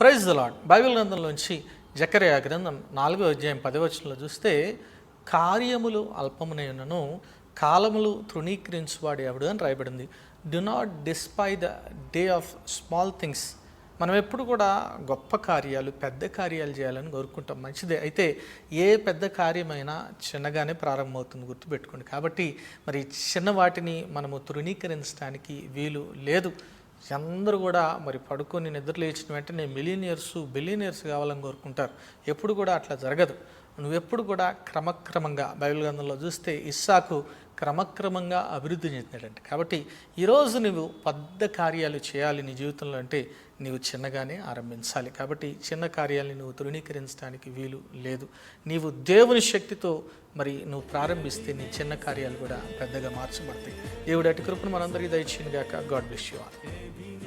Praise the Lord Bible గ్రంథంలోంచి Zechariah గ్రంథం నాలుగో అధ్యాయం పదవచనంలో చూస్తే కార్యములు అల్పమునైనను కాలములు తృణీకరించువాడు ఎవడు అని రాయబడింది. Do not despise the day of small things మనం ఎప్పుడు కూడా గొప్ప కార్యాలు పెద్ద కార్యాలు చేయాలని కోరుకుంటాం. మంచిదే. అయితే ఏ పెద్ద కార్యమైనా చిన్నగానే ప్రారంభమవుతుంది గుర్తుపెట్టుకోండి. కాబట్టి మరి చిన్న వాటిని మనము తృణీకరించడానికి వీలు లేదు. అందరూ కూడా మరి పడుకొని నిద్ర లేచిన వెంటనే మిలీనియర్స్ బిలీనియర్స్ కావాలని కోరుకుంటారు. ఎప్పుడు కూడా అట్లా జరగదు. నువ్వెప్పుడు కూడా క్రమక్రమంగా బైబిల్ గ్రంథంలో చూస్తే ఇస్సాకు క్రమక్రమంగా అభివృద్ధి చెందాడంట కాబట్టి ఈరోజు నువ్వు పెద్ద కార్యాలు చేయాలి నీ జీవితంలో అంటే నీవు చిన్నగానే ఆరంభించాలి. కాబట్టి చిన్న కార్యాలని నువ్వు తృణీకరించడానికి వీలు లేదు. నీవు దేవుని శక్తితో మరి నువ్వు ప్రారంభిస్తే నీ చిన్న కార్యాలు కూడా పెద్దగా మార్చబడతాయి. దేవుడు అటు కృపను మనందరికీ దయచేయను గాక గాడ్ బ్లెస్ యూ ఆల్.